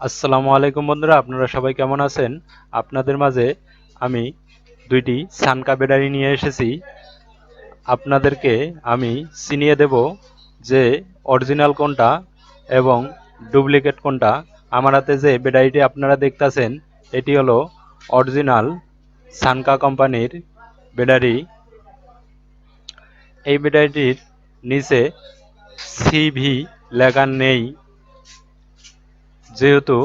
আসসালামু আলাইকুম বন্ধুরা, আপনারা সবাই কেমন আছেন? আপনাদের মাঝে আমি দুইটি সানকা ব্যাটারি নিয়ে এসেছি। আপনাদেরকে আমি চিনিয়ে দেব যে অরিজিনাল কোনটা এবং ডুপ্লিকেট কোনটা। আমার হাতে যে ব্যাটারিটি আপনারা দেখতাছেন, এটি হলো অরিজিনাল সানকা কোম্পানির ব্যাটারি। এই ব্যাটারিটির নিচে সিভি লেখা নেই। যেহেতু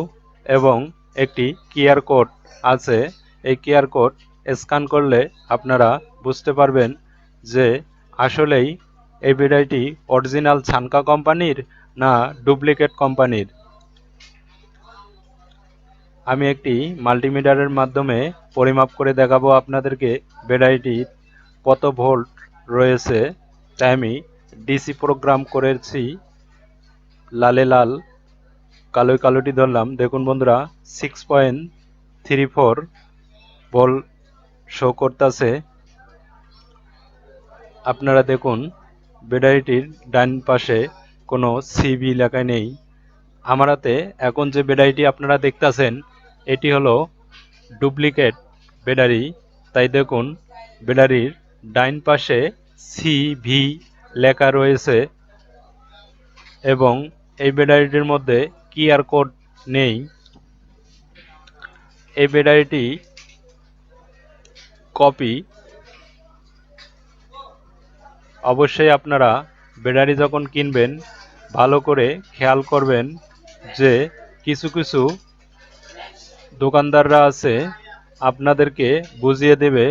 এবং একটি কিয়ার কোড আছে, এই কিয়ার কোড স্ক্যান করলে আপনারা বুঝতে পারবেন যে আসলেই এই বিড়াইটি অরিজিনাল ছানকা কোম্পানির না ডুপ্লিকেট কোম্পানির। আমি একটি মাল্টিমিটারের মাধ্যমে পরিমাপ করে দেখাবো আপনাদেরকে ব্যাটারিটির কত ভোল্ট রয়েছে। তাই আমি ডিসি প্রোগ্রাম করেছি লালে লাল কালোই কালোটি ধরলাম। দেখুন বন্ধুরা সিক্স পয়েন্ট থ্রি ফোর বল শো করতেছে। আপনারা দেখুন ব্যাটারিটির ডান পাশে কোনো সিবি লেখা নেই। আমার হাতে এখন যে ব্যাটারিটি আপনারা দেখতেছেন, এটি হলো ডুপ্লিকেট ব্যাটারি তাই দেখুন ব্যাটারির ডাইন পাশে সিভি লেখা রয়েছে এবং এই ব্যাটারিটির মধ্যে কিউআর কোড নেই। এই ব্যাটারিটি কপি। অবশ্যই আপনারা ব্যাটারি যখন কিনবেন, ভালো করে খেয়াল করবেন যে কিছু কিছু দোকানদাররা আছে, আপনাদেরকে বুঝিয়ে দেবে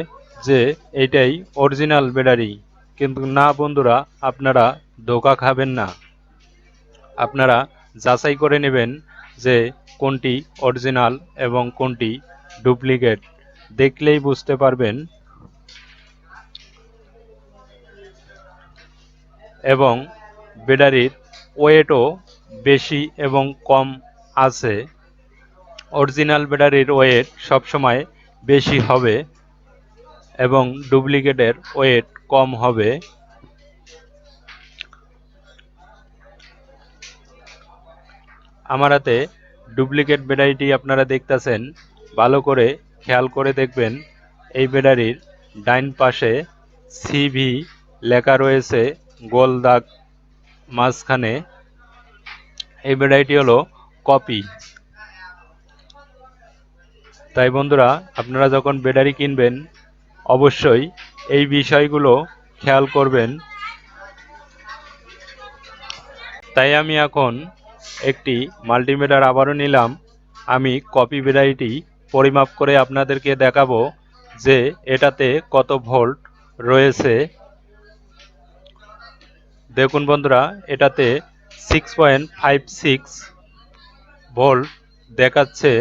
যে এটাই অরিজিনাল ব্যাটারি। কিন্তু না বন্ধুরা, আপনারা ধোকা খাবেন না। আপনারা যাচাই করে নেবেন যে কোনটি অরিজিনাল এবং কোনটি ডুপ্লিকেট। দেখলেই বুঝতে পারবেন। এবং ব্যাটারির ওয়েটও বেশি এবং কম আছে। অরিজিনাল ব্যাটারির ওয়েট সবসময় বেশি হবে এবং ডুপ্লিকেটের ওয়েট কম হবে। আমার হাতে ডুপ্লিকেট ব্যাটারিটি আপনারা দেখতেছেন। ভালো করে খেয়াল করে দেখবেন, এই ব্যাটারির ডাইন পাশে সিভি লেখা রয়েছে গোল দাগ মাঝখানে। এই ব্যাটারিটি হলো কপি তাই বন্ধুরা, আপনারা যখন ব্যাটারি কিনবেন, অবশ্যই এই বিষয়গুলো খেয়াল করবেন। তাই আমি এখন একটি মাল্টিমিটার আবারও নিলাম। আমি কপি ব্যাটারিটি পরিমাপ করে আপনাদেরকে দেখাবো যে এটাতে কত ভোল্ট রয়েছে। দেখুন বন্ধুরা, এটাতে six point five six volt দেখাচ্ছে।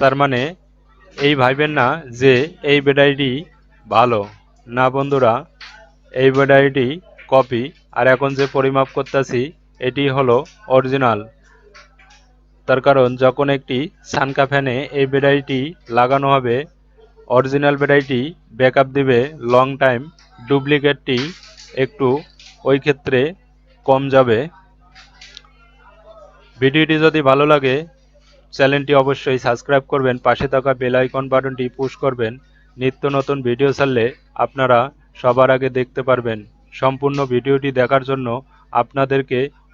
তার মানে এই ভাইবেন না যে এই ব্যাটারিটি ভালো। না বন্ধুরা, এই ব্যাটারিটি কপি। আর এখন যে পরিমাপ করতেছি এটি হলো অরিজিনাল। তার কারণ, যখন একটি সানকা ফ্যানে এই ব্যাটারিটি লাগানো হবে, অরিজিনাল ব্যাটারিটি ব্যাকআপ দিবে লং টাইম ডুপ্লিকেটটি একটু ওই ক্ষেত্রে কম যাবে। ভিডিওটি যদি ভালো লাগে, চ্যানেলটি অবশ্যই সাবস্ক্রাইব করবেন, পাশে থাকা বেল আইকন বাটনটি পুশ করবেন। নিত্য নতুন ভিডিও ছাড়লে আপনারা সবার আগে দেখতে পারবেন। সম্পূর্ণ ভিডিওটি দেখার জন্য আপনাদেরকে